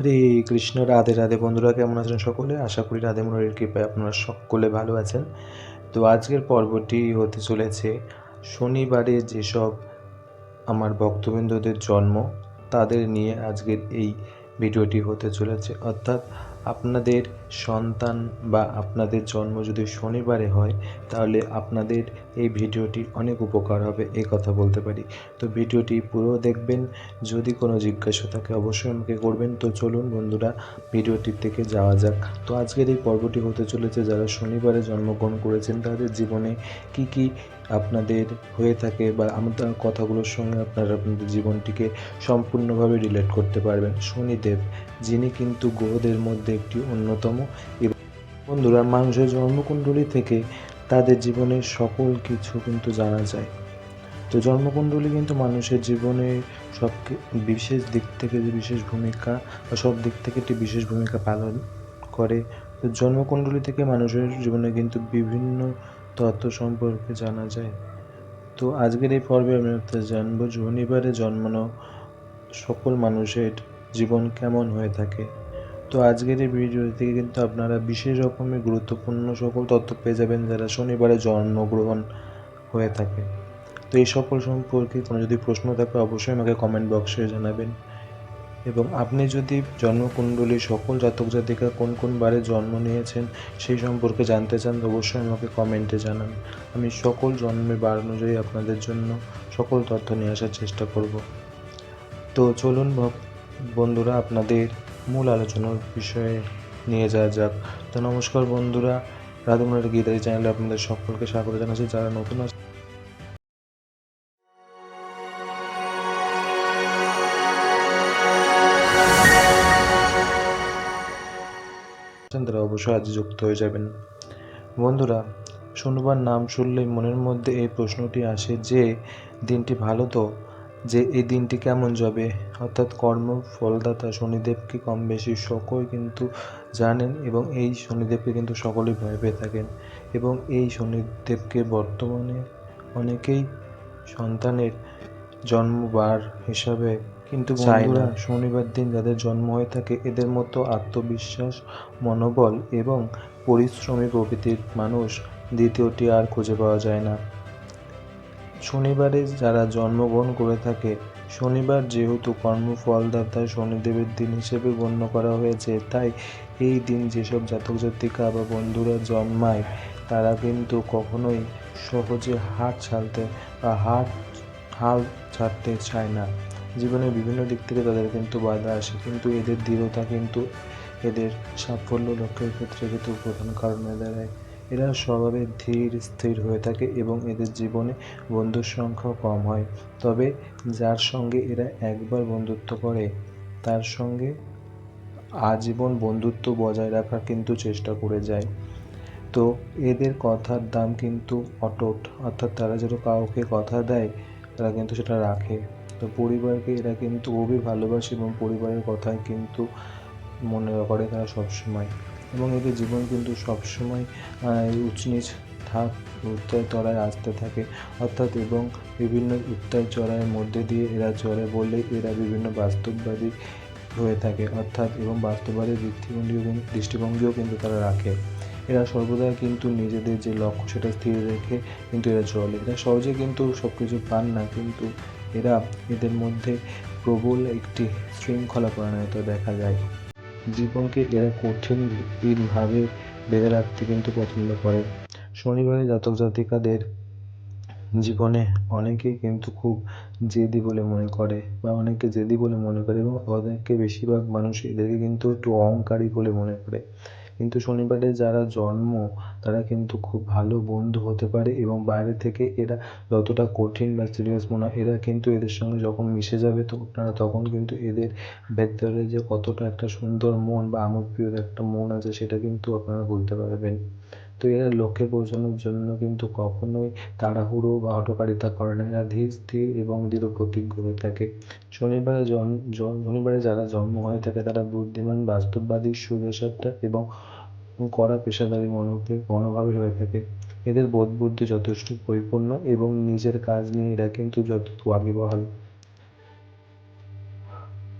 হরে কৃষ্ণ, রাধে রাধে বন্ধুরা, কেমন আছেন সকলে? আশা করি রাধে মনের কৃপায় আপনারা সকলে ভালো আছেন। তো আজকের পর্বটি হতে চলেছে শনিবারে যেসব আমার ভক্তবৃন্দদের জন্ম, তাদের নিয়ে আজকের এই ভিডিওটি হতে চলেছে। অর্থাৎ আপনাদের সন্তান বা আপনাদের জন্ম যদি শনিবারে হয়, তাহলে আপনাদের এই ভিডিওটি অনেক উপকার হবে, এই কথা বলতে পারি। তো ভিডিওটি পুরো দেখবেন, যদি কোনো জিজ্ঞাসা থাকে অবশ্যই আমাকে করবেন। তো চলুন বন্ধুরা ভিডিওটির থেকে যাওয়া যাক। তো আজকের এই পর্বটি হতে চলেছে, যারা শনিবারে জন্মগ্রহণ করেছেন, তাদের জীবনে কি কি আপনাদের হয়ে থাকে বা আমাদের কথাগুলোর সঙ্গে আপনারা আপনাদের জীবনটিকে সম্পূর্ণভাবে রিলেট করতে পারবেন। শনিদেব, যিনি কিন্তু গ্রহদের মধ্যে একটি অন্যতম এবং বন্ধুরা, মানুষের জন্মকুণ্ডলী থেকে তাদের জীবনের সকল কিছু কিন্তু জানা যায়। তো জন্মকুণ্ডলী কিন্তু মানুষের জীবনে সব বিশেষ দিক থেকে যে বিশেষ ভূমিকা বা সব দিক থেকে একটি বিশেষ ভূমিকা পালন করে জন্মকুণ্ডলী থেকে মানুষের জীবনে কিন্তু বিভিন্ন তত্ত্ব সম্পর্কে জানা যায়। তো আজকের এই পর্বে আমি আপনাদের জানব শনিবারে জন্মানো সকল মানুষের জীবন কেমন হয়ে থাকে। তো আজকের এই ভিডিও থেকে কিন্তু আপনারা বিশেষ রকমের গুরুত্বপূর্ণ সকল তথ্য পেয়ে যাবেন যারা শনিবারে জন্মগ্রহণ হয়ে থাকে। তো এই সকল সম্পর্কে কোনো যদি প্রশ্ন থাকে অবশ্যই আমাকে কমেন্ট বক্সে জানাবেন। এবং আপনি যদি জন্মকুণ্ডলী সকল জাতক জাতিকা কোন কোন বারে জন্ম নিয়েছেন সেই সম্পর্কে জানতে চান অবশ্যই আমাকে কমেন্টে জানান। আমি সকল জন্মের বার অনুযায়ী আপনাদের জন্য সকল তথ্য নিয়ে আসার চেষ্টা করব। তো চলুন বন্ধুরা, আপনাদের মূল আলোচনার বিষয়ে নিয়ে যাওয়া যাক। তো নমস্কার বন্ধুরা রাধুমনের গীতারি চ্যানেলে আপনাদের সকলকে স্বাগত জানাচ্ছি। যারা নতুন আছেন আছেন তারা অবশ্যই আজ যুক্ত হয়ে যাবেন। বন্ধুরা, শনিবার নাম শুনলেই মনের মধ্যে এই প্রশ্নটি আসে যে, দিনটি ভালো তো? যে এই দিনটি কেমন যাবে? অর্থাৎ কর্ম ফলদাতা শনিদেবকে কম বেশি সকল কিন্তু জানেন এবং এই শনিদেবকে কিন্তু সকলেই ভয় পেয়ে থাকেন এবং এই শনিদেবকে বর্তমানে অনেকেই সন্তানের জন্মবার হিসাবে কিন্তু বন্ধুরা শনিবার দিন যাদের জন্ম হয়ে থাকে এদের মতো আত্মবিশ্বাস মনোবল এবং পরিশ্রমী প্রকৃতির মানুষ দ্বিতীয়টি আর খুঁজে পাওয়া যায় না। শনিবারে যারা জন্মগ্রহণ করে থাকে শনিবার যেহেতু কর্মফলদাতা শনিদেবের দিন হিসেবে গণ্য করা হয়েছে তাই এই দিন যেসব জাতক জাতিকা বা বন্ধুরা জন্মায় তারা কিন্তু কখনোই সহজে হাত ছাড়তে বা হাত হাল ছাড়তে চায় না। জীবনের বিভিন্ন দিক থেকে তাদের কিন্তু বাধা আসে, কিন্তু এদের দৃঢ়তা কিন্তু এদের সাফল্য লক্ষ্যের ক্ষেত্রে কিন্তু প্রধান কারণ হয়ে দাঁড়ায়। এরা স্বভাবে ধীর, স্থির হয়ে থাকে এবং এদের জীবনে বন্ধুর সংখ্যাও কম হয়। তবে যার সঙ্গে এরা একবার বন্ধুত্ব করে, তার সঙ্গে আজীবন বন্ধুত্ব বজায় রাখার কিন্তু চেষ্টা করে যায়। তো এদের কথার দাম কিন্তু অটুট, অর্থাৎ তারা যেন কাউকে কথা দেয়, তারা কিন্তু সেটা রাখে। তো পরিবারকে এরা কিন্তু খুবই ভালোবাসে এবং পরিবারের কথাই কিন্তু মনে করে তারা সবসময়। এবং এদের জীবন কিন্তু সবসময় উঁচ নিচ থাক, উত্তর তলায় আসতে থাকে। অর্থাৎ এবং বিভিন্ন উত্তর চড়াইয়ের মধ্যে দিয়ে এরা চড়ে বলে এরা বিভিন্ন বাস্তববাদী হয়ে থাকে। অর্থাৎ এবং বাস্তববাদী দৃষ্টিভঙ্গি দৃষ্টিভঙ্গিও কিন্তু তারা রাখে। এরা সর্বদা কিন্তু নিজেদের যে লক্ষ্য সেটা স্থির রেখে কিন্তু এরা চলে। এরা সহজে কিন্তু সব কিছু পান না, কিন্তু এরা এদের মধ্যে প্রবল একটি শৃঙ্খলা পরিণত দেখা যায়। জীবনকে এরা কঠিন কঠিনভাবে বেঁধে রাখতে কিন্তু পছন্দ করে। শনিবারে জাতক জাতিকাদের জীবনে অনেকেই কিন্তু খুব জেদি বলে মনে করে বা অনেকে জেদি বলে মনে করে এবং অনেকে বেশিরভাগ মানুষ এদেরকে কিন্তু একটু অহংকারী বলে মনে করে। কিন্তু শনিবারে যারা জন্ম, তারা কিন্তু খুব ভালো বন্ধু হতে পারে এবং বাইরে থেকে এরা যতটা কঠিন বা সিরিয়াস মনে হয়, এরা কিন্তু এদের সঙ্গে যখন মিশে যাবে তো আপনারা তখন কিন্তু এদের ভেতরে যে কতটা একটা সুন্দর মন বা আমোদপ্রিয় একটা মন আছে, সেটা কিন্তু আপনারা বলতে পারবেন। তো এরা লক্ষ্যে পৌঁছানোর জন্য কিন্তু কখনোই তাড়াহুড়ো বা হঠকারিতা করে না। এরা ধীর, স্থির এবং দৃঢ় প্রতিজ্ঞ হয়ে থাকে। শনিবারে শনিবারে যারা জন্ম হয়ে থাকে, তারা বুদ্ধিমান, বাস্তববাদী সুরেসাত্তা এবং কড়া পেশাদারী মনোভাবে মনোভাবে হয়ে থাকে। এদের বোধ বুদ্ধি যথেষ্ট পরিপূর্ণ এবং নিজের কাজ নিয়ে এরা কিন্তু যত ওয়াকিবহাল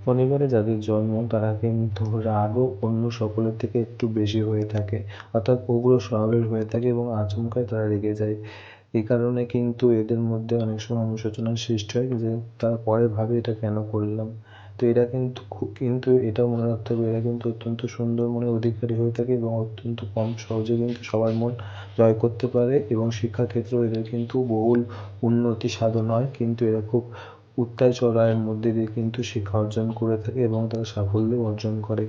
শনিবারে যাদের জন্ম, তারা কিন্তু রাগও অন্য সকলের থেকে একটু বেশি হয়ে থাকে। অর্থাৎ উগ্র স্বভাবের হয়ে থাকে এবং আচমকাই তারা রেগে যায়। এই কারণে কিন্তু এদের মধ্যে অনেক সময় অনুশোচনার সৃষ্টি হয় যে, তারা পরে ভাবে এটা কেন করলাম। তো এরা কিন্তু কিন্তু এটাও মনে রাখতে হবে, এরা কিন্তু অত্যন্ত সুন্দর মনের অধিকারী হয়ে থাকে এবং অত্যন্ত কম সহজে কিন্তু সবার মন জয় করতে পারে এবং শিক্ষাক্ষেত্রেও এদের কিন্তু বহুল উন্নতি সাধন হয়। কিন্তু এরা খুব উত্তাল চড়াইয়ের মধ্যে দিয়ে কিন্তু শিক্ষা অর্জন করে থাকে এবং তারা সাফল্য অর্জন করে।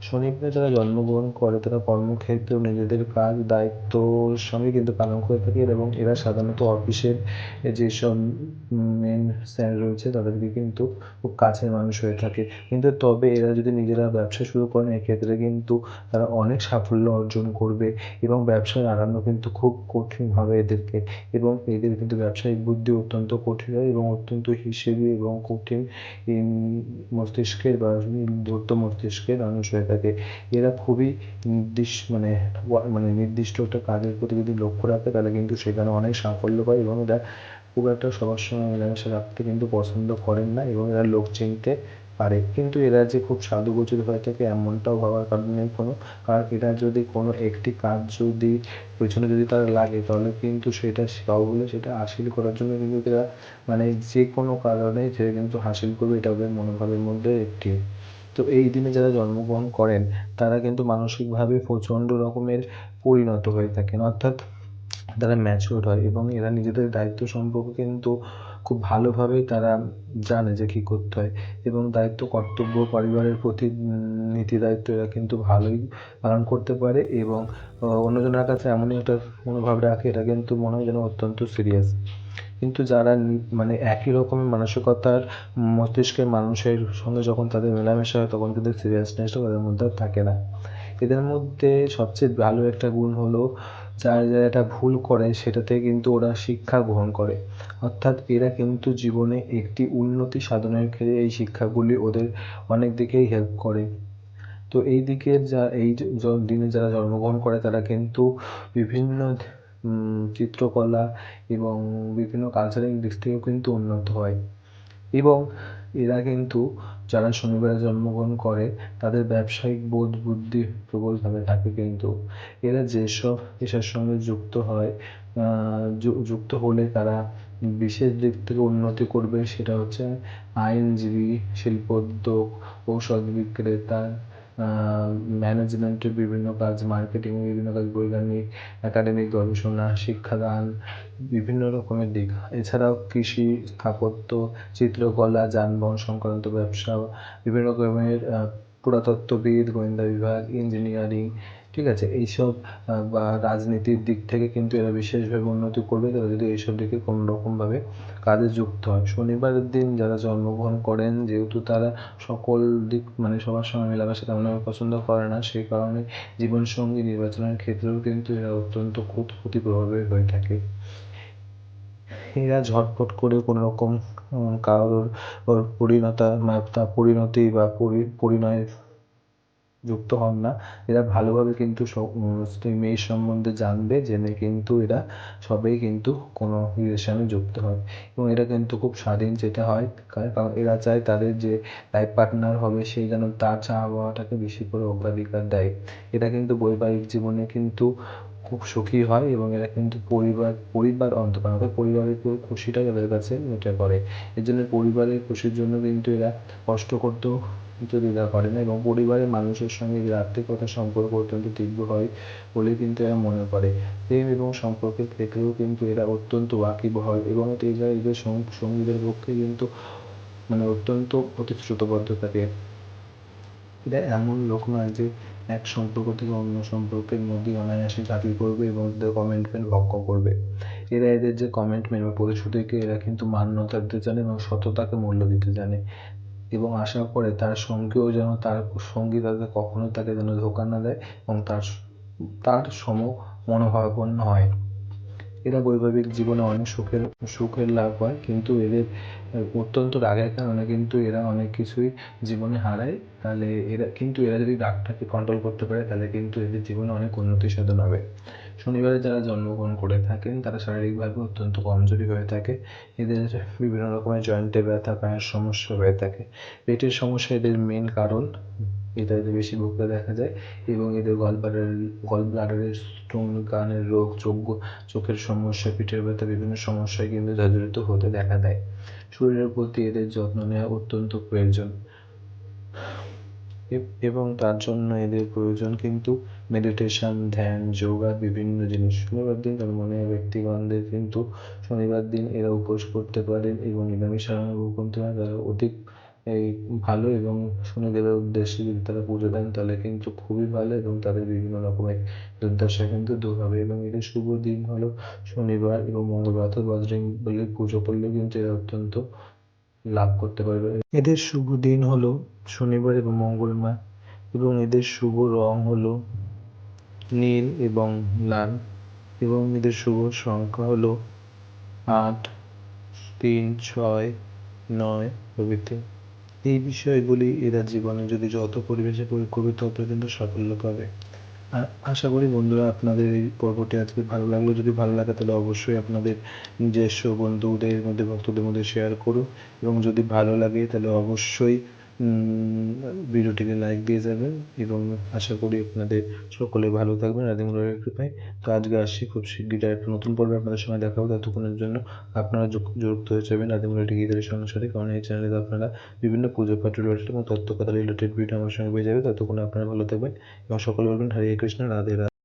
শনিবারে যারা জন্মগ্রহণ করে, তারা কর্মক্ষেত্রেও নিজেদের কাজ দায়িত্বর সঙ্গে কিন্তু পালন করে থাকে এবং এরা সাধারণত অফিসের যেসব মেন স্যার রয়েছে, তাদেরকে কিন্তু খুব কাছের মানুষ হয়ে থাকে। কিন্তু তবে এরা যদি নিজেরা ব্যবসা শুরু করেন, এক্ষেত্রে কিন্তু তারা অনেক সাফল্য অর্জন করবে এবং ব্যবসা দাঁড়ানো কিন্তু খুব কঠিন হবে এদেরকে এবং এদের কিন্তু ব্যবসায়িক বুদ্ধি অত্যন্ত কঠিন হয় এবং অত্যন্ত হিসেবি এবং কঠিন মস্তিষ্কের বা ধূর্ত মস্তিষ্কের মানুষ হয়ে থাকে। এরা খুবই নির্দিষ্ট মানে মানে নির্দিষ্ট একটা কাজের প্রতি যদি লক্ষ্য রাখে, তাহলে কিন্তু সেখানে অনেক সাফল্য পায় এবং এরা খুব একটা সবার সঙ্গে মেলামেশা রাখতে কিন্তু পছন্দ করেন না এবং এরা লোক চিনতে পারে। কিন্তু এরা যে খুব সাধুগোচর হয়ে থাকে এমনটাও ভাবার কারণ নেই কোনো। কারণ এরা যদি কোনো একটি কাজ যদি পেছনে যদি তারা লাগে, তাহলে কিন্তু সেটা বলে, সেটা হাসিল করার জন্য কিন্তু এরা মানে যে কোনো কারণে সে কিন্তু হাসিল করবে, এটা ওদের মনোভাবের মধ্যে একটি। তো এই দিনে যারা জন্মগ্রহণ করেন, তারা কিন্তু মানসিকভাবে প্রচণ্ড রকমের পরিণত হয়ে থাকেন। অর্থাৎ তারা ম্যাচিওর হয় এবং এরা নিজেদের দায়িত্ব সম্পর্কে কিন্তু ভালোভাবেই তারা জানে যে কী করতে হয় এবং দায়িত্ব কর্তব্য পরিবারের প্রতি নীতি দায়িত্ব এরা কিন্তু ভালোই পালন করতে পারে এবং অন্যজনের কাছে এমনই একটা মনোভাব রাখে, এটা কিন্তু মনে হয় যেন অত্যন্ত সিরিয়াস কিন্তু যারা মানে একই রকমের মানসিকতার মস্তিষ্কের মানুষের সঙ্গে যখন তাদের মেলামেশা হয়, তখন কিন্তু সিরিয়াসনেসটা তাদের মধ্যে থাকে না। এদের মধ্যে সবচেয়ে ভালো একটা গুণ হলো যারা যারা এটা ভুল করে সেটাতে কিন্তু ওরা শিক্ষা গ্রহণ করে। অর্থাৎ এরা কিন্তু জীবনে একটি উন্নতি সাধনের ক্ষেত্রে এই শিক্ষাগুলি ওদের অনেক দিকেই হেল্প করে। তো এই দিকের যা, এই দিনে যারা জন্মগ্রহণ করে তারা কিন্তু বিভিন্ন চিত্রকলা এবং বিভিন্ন কালচারাল দিক থেকেও কিন্তু উন্নত হয়। এবং এরা কিন্তু যারা শনিবারে জন্মগ্রহণ করে, তাদের ব্যবসায়িক বোধ বুদ্ধি প্রবলভাবে থাকে কিন্তু। এরা যেসব পেশার সঙ্গে যুক্ত হয় যুক্ত হলে তারা বিশেষ দিক থেকে উন্নতি করবে, সেটা হচ্ছে আইনজীবী, শিল্পোদ্যোগ, ঔষধ বিক্রেতা ম্যানেজমেন্টের বিভিন্ন কাজ মার্কেটিং বিভিন্ন কাজ, বৈজ্ঞানিক একাডেমিক গবেষণা, শিক্ষাদান, বিভিন্ন রকমের দিক। এছাড়াও কৃষি, স্থাপত্য, চিত্রকলা, যানবাহন সংক্রান্ত ব্যবসা, বিভিন্ন রকমের পুরাতত্ত্ববিদ, গোয়েন্দা বিভাগ ইঞ্জিনিয়ারিং ঠিক আছে? এইসব বা রাজনীতির দিক থেকে কিন্তু এরা বিশেষভাবে উন্নতি করবে। তারা যদি এইসব দিকে কোনো রকমভাবে কাজে যুক্ত হয়। শনিবারের দিন যারা জন্মগ্রহণ করেন, যেহেতু তারা সকল দিক মানে সবার সঙ্গে মেলামেশা তেমনভাবে পছন্দ করে না, সেই কারণে জীবনসঙ্গী নির্বাচনের ক্ষেত্রেও কিন্তু এরা অত্যন্ত খুঁতখুঁতি প্রভাবের হয়ে থাকে। এরা ঝটপট করে কোনো রকম কারোর পরিণতা পরিণতি বা পরিণয়ে যুক্ত হন না। এরা ভালোভাবে কিন্তু মেয়ের সম্বন্ধে জানবে, জেনে কিন্তু এরা সবেই কিন্তু কোনো রিলেশনে যুক্ত হয়। এবং এরা কিন্তু খুব স্বাধীন যেটা হয় কারণ এরা চায় তাদের যে লাইফ পার্টনার হবে, সে যেন তার চাওয়া পাওয়াটাকে বেশি করে অগ্রাধিকার দেয়। এরা কিন্তু বৈবাহিক জীবনে কিন্তু খুব সুখী হয় এবং এরা কিন্তু পরিবার পরিবার অন্তপায় অর্থাৎ পরিবারের খুশিটাই এদের কাছে এটা করে এর জন্য পরিবারের খুশির জন্য কিন্তু এরা কষ্ট করতেও দ্বিধা করে না এবং পরিবারের মানুষের সঙ্গে এদের আত্মিকতার সম্পর্ক অত্যন্ত তীব্র হয় বলে কিন্তু এরা মনে করে। প্রেম এবং সম্পর্কের ক্ষেত্রেও কিন্তু এরা অত্যন্ত ওয়াকিব হয় এবং এরা এদের সঙ্গীদের পক্ষে কিন্তু মানে অত্যন্ত প্রতিশ্রুতবদ্ধ থাকে। এরা এমন লোক নয় যে এক সম্পর্ক থেকে অন্য সম্পর্কের মধ্যে অনায়াসে চাকরি করবে এবং তাদের কমিটমেন্ট ভঙ্গ করবে। এরা এদের যে কমিটমেন্ট বা প্রতিশ্রুতিকে এরা কিন্তু মান্যতা দিতে জানে এবং সততাকে মূল্য দিতে জানে। এবং আশা করে তার সঙ্গীও যেন তার সঙ্গী তাদের কখনো তাকে যেন ধোকা না দেয় এবং তার তার সম মনোভাবাপন্ন হয়। এরা বৈবাহিক জীবনে অনেক সুখের সুখের লাভ হয়, কিন্তু এদের, অত্যন্ত রাগের কারণে কিন্তু এরা অনেক কিছুই জীবনে হারায়। তাহলে এরা, কিন্তু এরা যদি রাগটাকে কন্ট্রোল করতে পারে, তাহলে কিন্তু এদের জীবনে অনেক উন্নতি সাধন হবে। শনিবারে যারা জন্মগ্রহণ করে থাকেন, তারা শারীরিকভাবে অত্যন্ত কমজোরি হয়ে থাকে। এদের বিভিন্ন রকমের জয়েন্টে ব্যথা, পায়ের সমস্যা হয়ে থাকে। পেটের সমস্যা এদের মেন কারণ। এটা এদের বেশি ভুগতে দেখা যায় এবং এদের গল ব্লাডার গল ব্লাডারের স্টোন কানের রোগ, চোখ, চোখের সমস্যা পিঠের ব্যথা, বিভিন্ন সমস্যায় কিন্তু জর্জরিত হতে দেখা দেয়। শরীরের প্রতি এদের যত্ন নেওয়া অত্যন্ত প্রয়োজন। এব- তার জন্য এদের প্রয়োজন কিন্তু মেডিটেশন ধ্যান, যোগা, বিভিন্ন জিনিস। শনিবার দিন জন্মনেওয়া ব্যক্তিগণদের কিন্তু শনিবার দিন এরা উপোস করতে পারেন এবং নিরামিষ আহার গ্রহণ করতে পারেন। তারা অধিক, এই, ভালো এবং শনিদেবের উদ্দেশ্যে যদি তারা পুজো দেন, তাহলে কিন্তু খুবই ভালো এবং তাদের বিভিন্ন রকমের দুর্দশা কিন্তু দূর হবে। এবং এদের শুভ দিন হলো শনিবার এবং মঙ্গলবার। অর্থাৎ বজরং বলির পুজো করলেও কিন্তু এরা অত্যন্ত লাভ করতে পারবে। এদের শুভ দিন হলো শনিবার এবং মঙ্গলবার এবং এদের শুভ রং হলো নীল এবং লাল এবং এদের শুভ সংখ্যা হলো আট, তিন, ছয়, নয় প্রভৃতি। এই বিষয়গুলি এরা জীবনে যদি যত পরিবেশে প্রয়োগ করবে তত কিন্তু সাফল্য পাবে। আশা করি বন্ধুরা আপনাদের এই পর্বটি আজকে ভালো লাগল। যদি ভালো লাগে তাহলে অবশ্যই আপনাদের নিজস্ব বন্ধুদের মধ্যে ভক্তদের মধ্যে শেয়ার করুন। এবং যদি ভালো লাগে তাহলে অবশ্যই ভিডিওটিকে লাইক দিয়ে যাবেন এবং আশা করি আপনাদের সকলে ভালো থাকবেন। আদিমুলের কৃপায়। তো আজকে আসছি খুব শিগগিরই একটা নতুন পর্বে। আপনাদের সঙ্গে দেখা হবে ততক্ষণের জন্য। আপনারা যুক- যুক্ত হয়ে যাবেন। আদিমুলের গীতারের সাথে কারণ এই চ্যানেলে আপনারা বিভিন্ন পুজো পাঠ রিলেটেড এবং তথ্য কথা রিলেটেড ভিডিও আমার সঙ্গে পেয়ে যাবে ততক্ষণ আপনারা ভালো থাকবেন এবং সকলে বলবেন হরে কৃষ্ণ, রাধে রাধে।